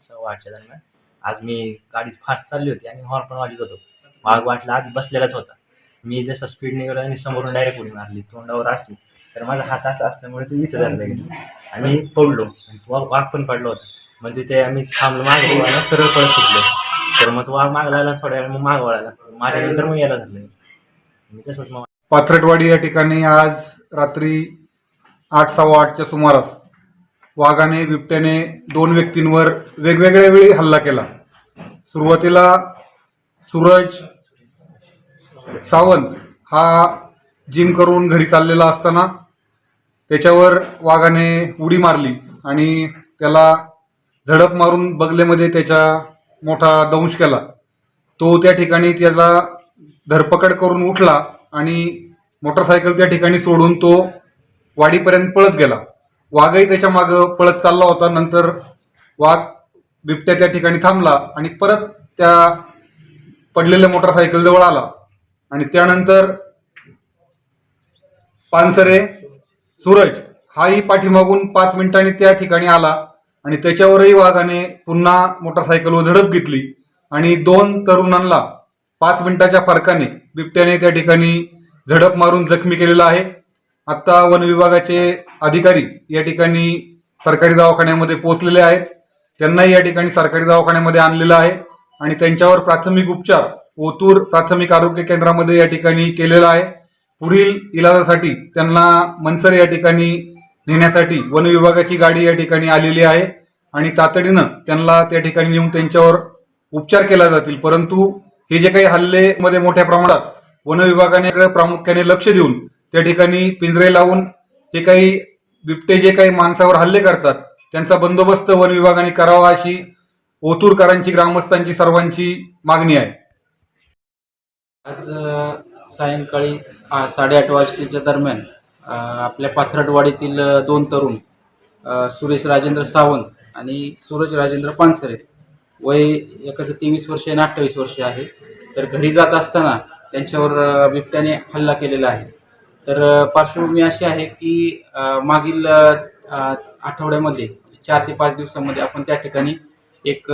आठच्या दरम्यान. आज मी गाडी फास्ट चालली होती आणि हॉर्न पण वाजत होतो. वाघ वाटला आज बसलेलाच होता. मी जसं स्पीडने गेलो आणि समोरून डायरेक्ट उडी मारली तोंडावर असली तर माझा हात असा असल्यामुळे तो इथं धरला गेला. आणि पडलो. आणि तो वाघ पण पडला होता. म्हणजे ते आम्ही थांबलो मागे सरळ पळत सुटलो. तर मग तो वाघ माग थोड्या वेळ मग माग वळाला. माझ्यानंतर मग यायला धरलं मी तसंच मग पाथरटवाडी या ठिकाणी आज रात्री आठ सव्वा आठच्या सुमारास वाघाने बिबट्याने दोन व्यक्तींवर वेगवेगळ्या वेळी हल्ला केला. सुरुवातीला सूरज सावंत हा जिम करून घरी चाललेला असताना त्याच्यावर वाघाने उडी मारली आणि त्याला झडप मारून बगलेमध्ये त्याच्या मोठा दंश केला. तो त्या ठिकाणी त्याला धरपकड करून उठला आणि मोटरसायकल त्या ठिकाणी सोडून तो वाडीपर्यंत पळत गेला. वाघही त्याच्या मागं पळत चालला होता. नंतर वाघ बिबट्या त्या ठिकाणी थांबला आणि परत त्या पडलेल्या मोटरसायकल जवळ आला. आणि त्यानंतर पानसरे सूरज हाही पाठीमागून पाच मिनिटांनी त्या ठिकाणी आला आणि त्याच्यावरही वाघाने पुन्हा मोटरसायकलवर झडप घेतली आणि दोन तरुणांना पाच मिनिटाच्या फरकाने बिबट्याने त्या ठिकाणी झडप मारून जखमी केलेला आहे. आत्ता वन विभागाचे अधिकारी या ठिकाणी सरकारी दवाखान्यामध्ये पोहोचलेले आहेत. त्यांनाही या ठिकाणी सरकारी दवाखान्यामध्ये आणलेलं आहे आणि त्यांच्यावर प्राथमिक उपचार ओतूर प्राथमिक आरोग्य केंद्रामध्ये या ठिकाणी केलेला आहे. पुढील इलाजासाठी त्यांना मनसर या ठिकाणी नेण्यासाठी वन विभागाची गाडी या ठिकाणी आलेली आहे आणि तातडीनं त्यांना त्या ठिकाणी नेऊन त्यांच्यावर उपचार केला जातील. परंतु हे जे काही हल्ले मध्ये मोठ्या प्रमाणात वन विभागाने प्रामुख्याने लक्ष देऊन त्या ठिकाणी पिंजरे लावून जे काही बिबटे जे काही माणसावर हल्ले करतात त्यांचा बंदोबस्त वन विभागाने करावा अशी ओतूरकरांची ग्रामस्थांची सर्वांची मागणी आहे. आज सायंकाळी साडेआठ वाजतेच्या दरम्यान आपल्या पाथरटवाडीतील दोन तरुण सुरेश राजेंद्र सावंत आणि सूरज राजेंद्र पानसरे वय एकाचं तेवीस वर्ष आणि अठ्ठावीस वर्ष आहे. तर घरी जात असताना त्यांच्यावर बिबट्याने हल्ला केलेला आहे. तर पार्श्वभूमी अशी आहे की मागील आठवड्यामध्ये म्हणजे चार ते पाच दिवसामध्ये आपण त्या ठिकाणी एक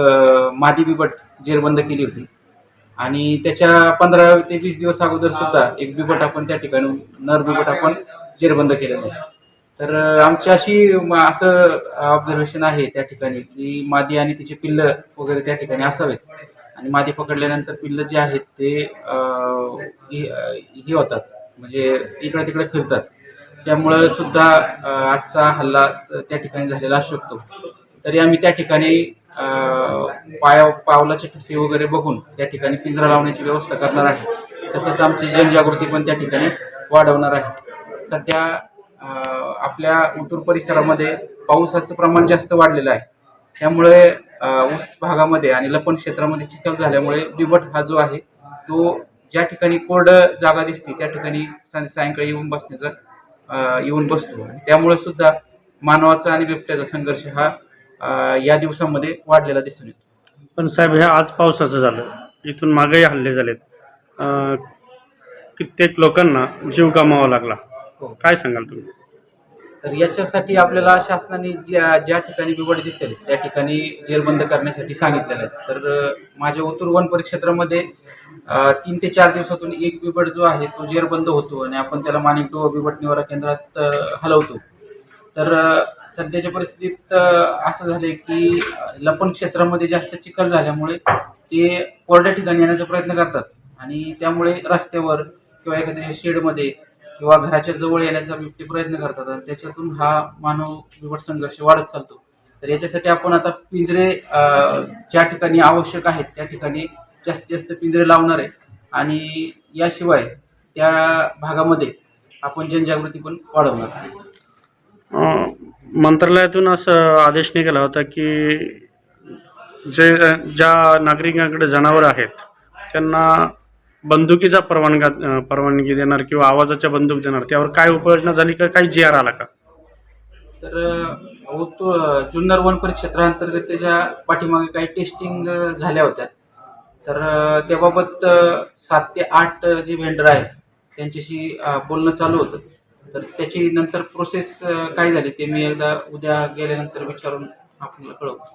मादी बिबट जेरबंद केली होती. आणि त्याच्या पंधरा ते वीस दिवस अगोदर सुद्धा एक बिबट आपण त्या ठिकाणी नर बिबट आपण जेरबंद केलेलं आहे. तर आमची अशी म- असं ऑब्झर्वेशन आहे त्या ठिकाणी की मादी आणि तिचे पिल्ल वगैरे त्या ठिकाणी असावेत. आणि मादी पकडल्यानंतर पिल्लं जे आहेत ते हे हे होतात. म्हणजे इकडे तिकडे फिरतात. त्यामुळं सुद्धा आजचा हल्ला त्या ठिकाणी झालेला असू शकतो. तरी आम्ही त्या ठिकाणी पाया पावलाचे ठसे वगैरे बघून त्या ठिकाणी पिंजरा लावण्याची व्यवस्था करणार आहे. तसंच आमची जनजागृती पण त्या ठिकाणी वाढवणार आहे. सध्या आपल्या उतूर परिसरामध्ये पावसाचं प्रमाण जास्त वाढलेलं आहे. त्यामुळे ऊस भागामध्ये आणि लपण क्षेत्रामध्ये चिखल झाल्यामुळे बिबट हा जो आहे तो ज्या ठिकाणी कोरडं जागा दिसते त्या ठिकाणी साय- सायंकाळी येऊन बसण्याचा येऊन बसतो. आणि त्यामुळे सुद्धा मानवाचा आणि बिबट्याचा संघर्ष हा या दिवसामध्ये वाढलेला दिसून येतो. पण साहेब हे आज पावसाचं झालं. इथून मागेही हल्ले झालेत. कित्येक लोकांना जीव गमावा लागला. हो. काय सांगाल तुम्ही? तर याच्यासाठी आपल्याला शासनाने ज्या ज्या ठिकाणी बिबट दिसेल त्या ठिकाणी जेरबंद करण्यासाठी सांगितलेलं आहे. तर माझ्या उत्तर वन परिक्षेत्रामध्ये तीन ते चार दिवसातून एक बिबट जो आहे तो जेरबंद होतो आणि आपण त्याला माणिकडो बिबट निवारा केंद्रात हलवतो. तर सध्याच्या परिस्थितीत असं झालं की लपण क्षेत्रामध्ये जास्त चिखल झाल्यामुळे ते कोरड्या ठिकाणी येण्याचा प्रयत्न करतात. आणि त्यामुळे रस्त्यावर किंवा एखाद्या शेडमध्ये किंवा घराच्या जवळ येण्याचा बिबटे प्रयत्न करतात आणि त्याच्यातून हा मानव बिबट संघर्ष वाढत चालतो. तर याच्यासाठी आपण आता पिंजरे ज्या ठिकाणी आवश्यक आहेत त्या ठिकाणी जास्तीत जास्त पिंजरे लावणार आहे. आणि याशिवाय त्या भागामध्ये आपण जनजागृती पण वाढवणार आहे. मंत्रालयातून असं आदेश निघाला होता की जे ज्या नागरिकांकडे जनावरं आहेत त्यांना बंदुकीचा परवानगा परवानगी देणार किंवा आवाजाच्या बंदूक देणार त्यावर काय उपाययोजना झाली का काही जी आर आला का? तर जुन्नर वन परिक्षेत्रांतर्गत त्याच्या पाठीमागे काही टेस्टिंग झाल्या होत्या. तर त्याबाबत सात ते आठ जे व्हेंडर आहेत त्यांच्याशी बोलणं चालू होतं. तर त्याची नंतर प्रोसेस काय झाली ते मी एकदा उद्या गेल्यानंतर विचारून आपल्याला कळवतो.